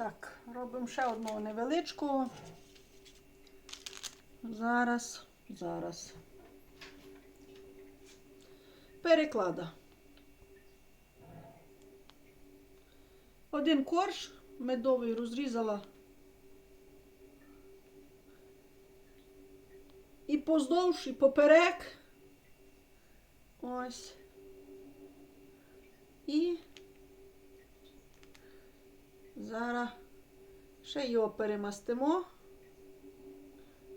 Так, робимо ще одну невеличку. Зараз, зараз. Переклада. Один корж медовий розрізала. І поздовж, і поперек. Ось. І зараз ще його перемастимо.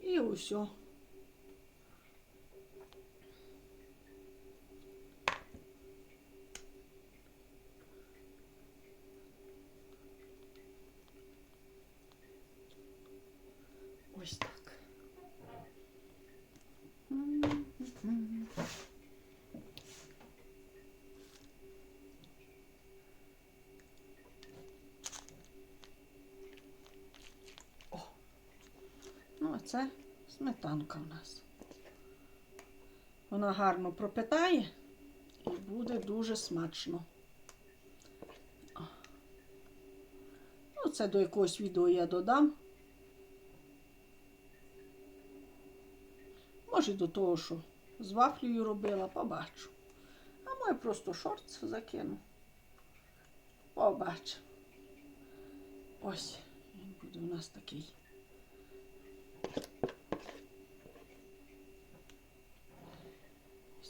І усьо. Ось так. М-м-м. О. Ну, а це сметанка у нас. Вона гарно пропитає і буде дуже смачно. Ну, це до якогось відео я додам. Може, до того, що з вафлею робила, побачу. А може просто шорт закину. Побачу. Ось він буде у нас такий.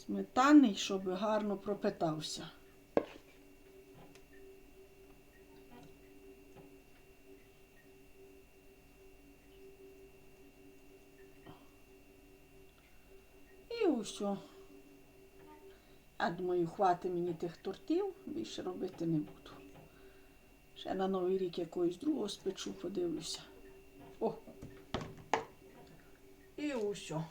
Сметаний, щоб гарно пропитався. І усе. Я думаю, хватить мені тих тортів, більше робити не буду. Ще на Новий рік якогось другого спечу, подивлюся. О! І усе.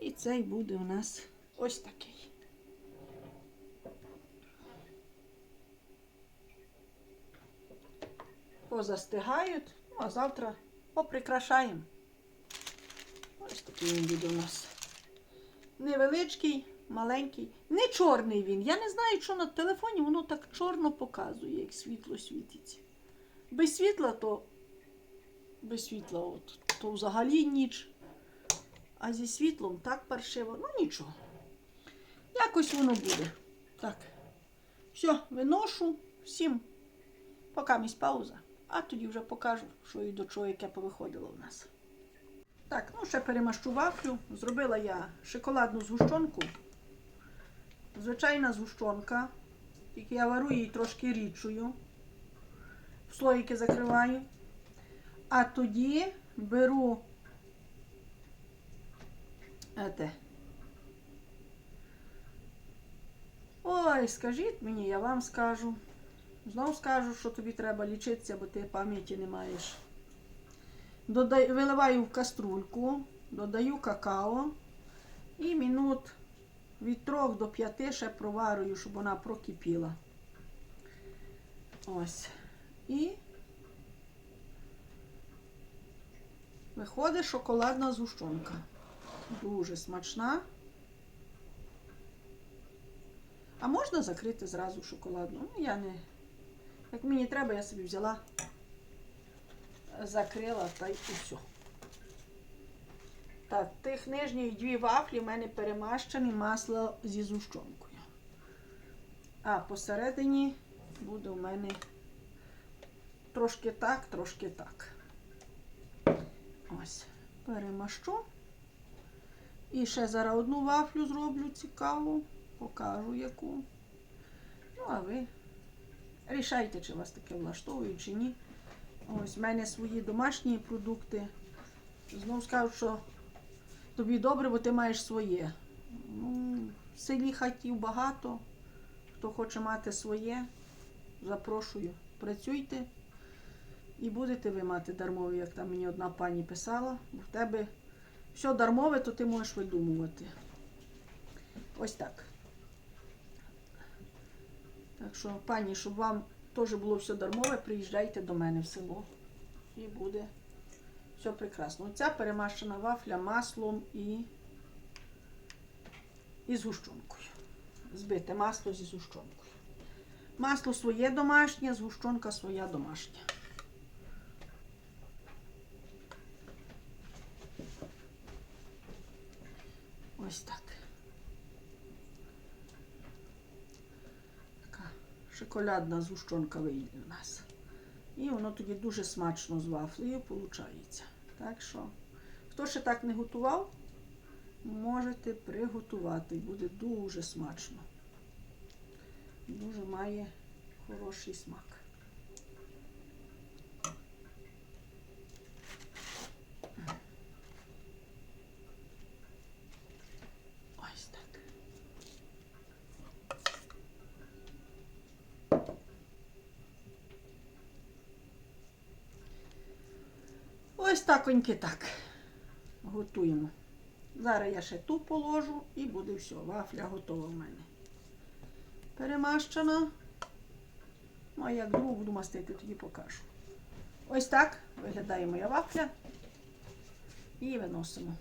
І цей буде у нас ось такий. Позастигають, ну а завтра поприкрашаємо. Ось такий він буде у нас. Невеличкий, маленький, не чорний він. Я не знаю, що на телефоні воно так чорно показує, як світло світиться. Без світла, то без світла, от, то взагалі ніч. А зі світлом так паршиво. Ну нічого. Якось воно буде. Так. Все, виношу всім. Поки місь пауза. А тоді вже покажу, що і до чого, яке повиходило в нас. Так, ну ще перемащу вафлю. Зробила я шоколадну згущенку. Звичайна згущенка. Тільки я варю її трошки рідшою. Слоїки закриваю. А тоді беру Ете. Ой, скажіть мені, я вам скажу. Знову скажу, що тобі треба лічитися, бо ти пам'яті не маєш. Додай, виливаю в каструльку, додаю какао і минут від 3 до 5 ще проварюю, щоб вона прокипіла. Ось. І виходить шоколадна згущенка. Дуже смачна. А можна закрити зразу шоколадну? Ну, я не. Як мені треба, я собі взяла, закрила та й усе. Так, тих нижніх дві вафлі в мене перемащені масло зі зущенкою. А посередині буде у мене трошки так, трошки так. Ось, перемащу. І ще зараз одну вафлю зроблю цікаву, покажу яку. Ну, а ви рішайте, чи вас таке влаштовує, чи ні. Ось в мене свої домашні продукти. Знову скажу, що тобі добре, бо ти маєш своє. Ну, в селі хатів багато. Хто хоче мати своє, запрошую. Працюйте і будете ви мати дармові, як там мені одна пані писала. Бо в тебе все дармове, то ти можеш видумувати. Ось так. Так що, пані, щоб вам теж було все дармове, приїжджайте до мене в село. І буде все прекрасно. Оця перемащена вафля маслом і, і згущенкою. збите масло зі згущенкою. Масло своє домашнє, згущенка своя домашня. Ось так. Така шоколадна згущенка вийде у нас. І воно тоді дуже смачно з вафлею виходить. Так що, хто ще так не готував, можете приготувати. Буде дуже смачно. Дуже має хороший смак. Ось так. Ось так. Готуємо. Зараз я ще ту положу і буде все. Вафля готова в мене. Перемащена. Ну, а як другу буду мастити, тоді покажу. Ось так виглядає моя вафля. І виносимо.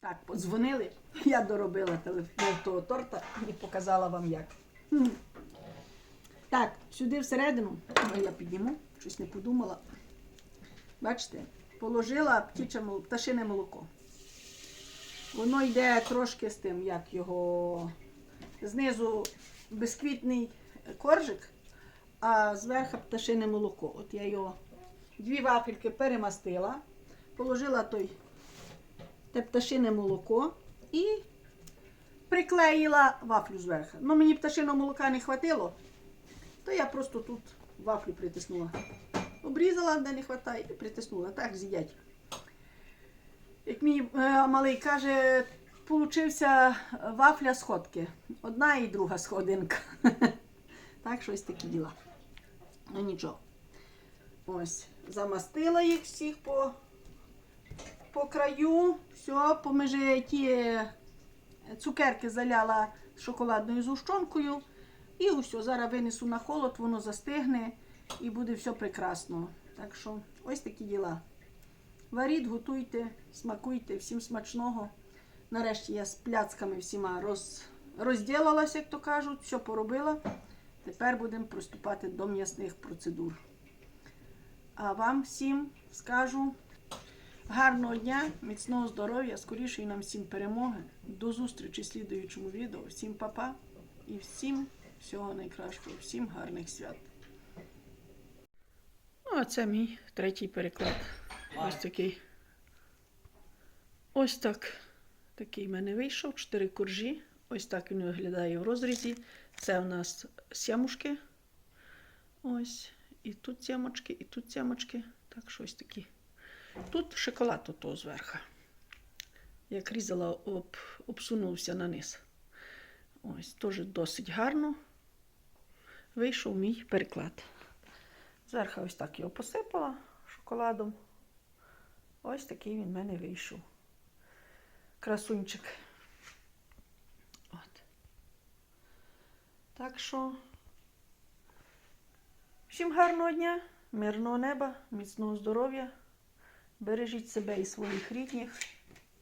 Так, подзвонили. Я доробила телефон того торта і показала вам як. Так, сюди всередину, я підніму, щось не подумала. Бачите, положила птіче пташине молоко. Воно йде трошки з тим, як його знизу бисквітний коржик, а зверху пташине молоко. От я його дві вафельки перемастила, положила той те пташине молоко і приклеїла вафлю зверху. Ну, мені пташиного молока не хватило, то я просто тут вафлю притиснула. Обрізала, де не вистачає, і притиснула. Так з'їдять. Як мій е, малий каже, получився вафля сходки. Одна і друга сходинка. так, щось такі діла. Ну нічого. Ось, замастила їх всіх по, по краю. Все, поміж ті е, цукерки заляла шоколадною зущенкою. І все, зараз винесу на холод, воно застигне і буде все прекрасно. Так що ось такі діла. Варіть, готуйте, смакуйте, всім смачного. Нарешті я з пляцками всіма роз, розділилася, як то кажуть, все поробила. Тепер будемо приступати до м'ясних процедур. А вам всім скажу гарного дня, міцного здоров'я, скорішої нам всім перемоги. До зустрічі в слідуючому відео. Всім па-па і всім всього найкращого, всім гарних свят. А це мій третій переклад. Ось такий. Ось так. Такий в мене вийшов. Чотири коржі. Ось так він виглядає в розрізі. Це у нас сямушки. Ось. І тут сямочки, і тут сямочки. Так, що ось такі. Тут шоколад ото зверху. Як різала, об, обсунувся на низ. Ось, теж досить гарно. Вийшов мій переклад. Зверху ось так його посипала шоколадом. Ось такий він в мене вийшов. Красунчик. От. Так що всім гарного дня, мирного неба, міцного здоров'я. Бережіть себе і своїх рідних.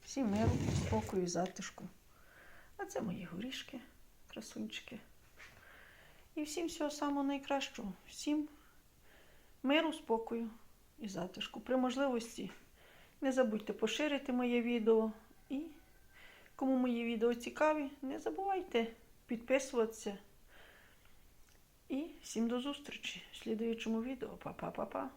Всім миру, спокою і затишку. А це мої горішки, красунчики. І всім всього самого найкращого. Всім миру, спокою і затишку. При можливості не забудьте поширити моє відео. І кому мої відео цікаві, не забувайте підписуватися. І всім до зустрічі в слідуючому відео. Па-па-па-па.